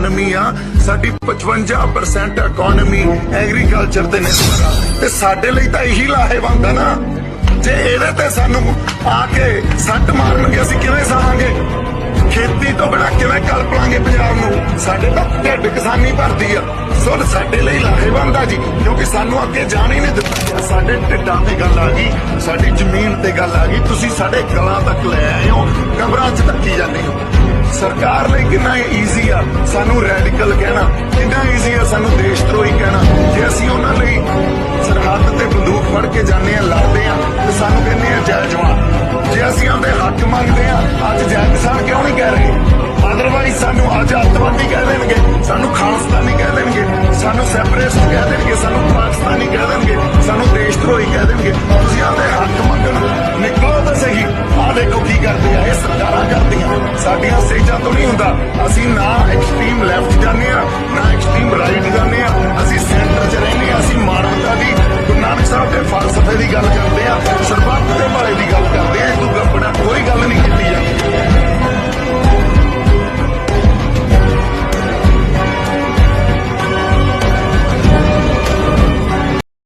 Economy ਆ, ਸਾਡੀ 55% economy agriculture ਤੇ ਨਿਰਭਰ ਆ। ਤੇ ਸਾਡੇ ਲਈ ਤਾਂ ਇਹੀ ਲਾਹੇਵੰਦ ਆ ਨਾ। ਜੇ ਇਹਦੇ ਤੇ ਸਾਨੂੰ ਆ ਕੇ ਸੱਟ ਮਾਰਨਗੇ, ਅਸੀਂ ਕਿਵੇਂ ਸਾਵਾਂਗੇ? ਖੇਤੀ ਤੋਂ ਬਿਨਾਂ ਕਿਵੇਂ ਕਲਪਾਂਗੇ ਪੰਜਾਬ ਨੂੰ? ਸਾਡੇ ਤਾਂ ਢਿੱਡ ਕਿਸਾਨੀ ਭਰਦੀ ਆ। ਸੋ ਸਾਡੇ ਲਈ ਲਾਹੇਵੰਦ ਆ ਜੀ, ਕਿਉਂਕਿ ਸਾਨੂੰ ਅੱਗੇ ਜਾਣ ਹੀ ਨਹੀਂ ਦਿੱਤਾ ਸਾਡੇ ਢਿੱਡਾਂ ਤੇ ਗੱਲ ਆ ਗਈ, ਸਾਡੀ ਜ਼ਮੀਨ ਤੇ ਗੱਲ ਆ ਗਈ। ਤੁਸੀਂ ਸਾਡੇ ਗਲਾਂ ਤੱਕ ਲੈ ਆਏ ਹੋ, ਕਬਰਾਂ 'ਚ ਧੱਕੀ ਜਾਂਦੇ ਹੋ। ਸਰਕਾਰ ਲਈ ਕਿੰਨਾ ਈਜ਼ੀ ਆ? ਸਾਨੂੰ ਰੈਡੀਕਲ ਕਹਿਣਾ। ਕਿੰਨਾ ਈਜ਼ੀ ਆ ਸਾਨੂੰ ਦੇਸ਼ ਧਰੋਹੀ ਕਹਿਣਾ? ਜੇ ਅਸੀਂ ਉਹਨਾਂ ਲਈ ਸਰਹੱਦ ਤੇ ਬੰਦੂਕ ਫੜ ਕੇ ਜਾਂਦੇ ਆ, ਲੜਦੇ ਆ, ਤੇ ਸਾਨੂੰ ਕਹਿੰਦੇ ਆ, ਜੈ ਜਵਾਨ। ਜੇ ਅਸੀਂ ਆਪਦੇ ਹੱਕ ਮੰਗਦੇ ਆ, ਅੱਜ ਜੈ ਕਿਸਾਨ ਕਿਉਂ ਨਹੀਂ ਕਹਿ ਰਹੇ? ਅਦਰਵਾਈਜ਼ ਸਾਨੂੰ ਅੱਜ ਅੱਤਵਾਦੀ ਕਹਿ ਦੇਣਗੇ, ਸਾਨੂੰ ਖਾਲਸਤਾਨੀ ਕਹਿ ਦੇਣਗੇ, ਸਾਨੂੰ ਸੈਪਰੇਟਿਸਟ ਕਹਿ ਦੇਣਗੇ, ਸਾਨੂੰ ਪਾਕਿਸਤਾਨੀ ਕਹਿ ਦੇਣਗੇ, ਸਾਨੂੰ ਦੇਸ਼ ਧਰੋਹੀ ਕਹਿ ਕਰਦੇ ਆ ਇਹ ਸਰਕਾਰਾਂ ਕਰਦੀਆਂ। ਸਾਡੀਆਂ ਸਟੇਜਾਂ ਤੋਂ ਨਹੀਂ ਹੁੰਦਾ। ਅਸੀਂ ਨਾ ਐਕਸਟ੍ਰੀਮ ਲੈਫਟ ਜਾਂਦੇ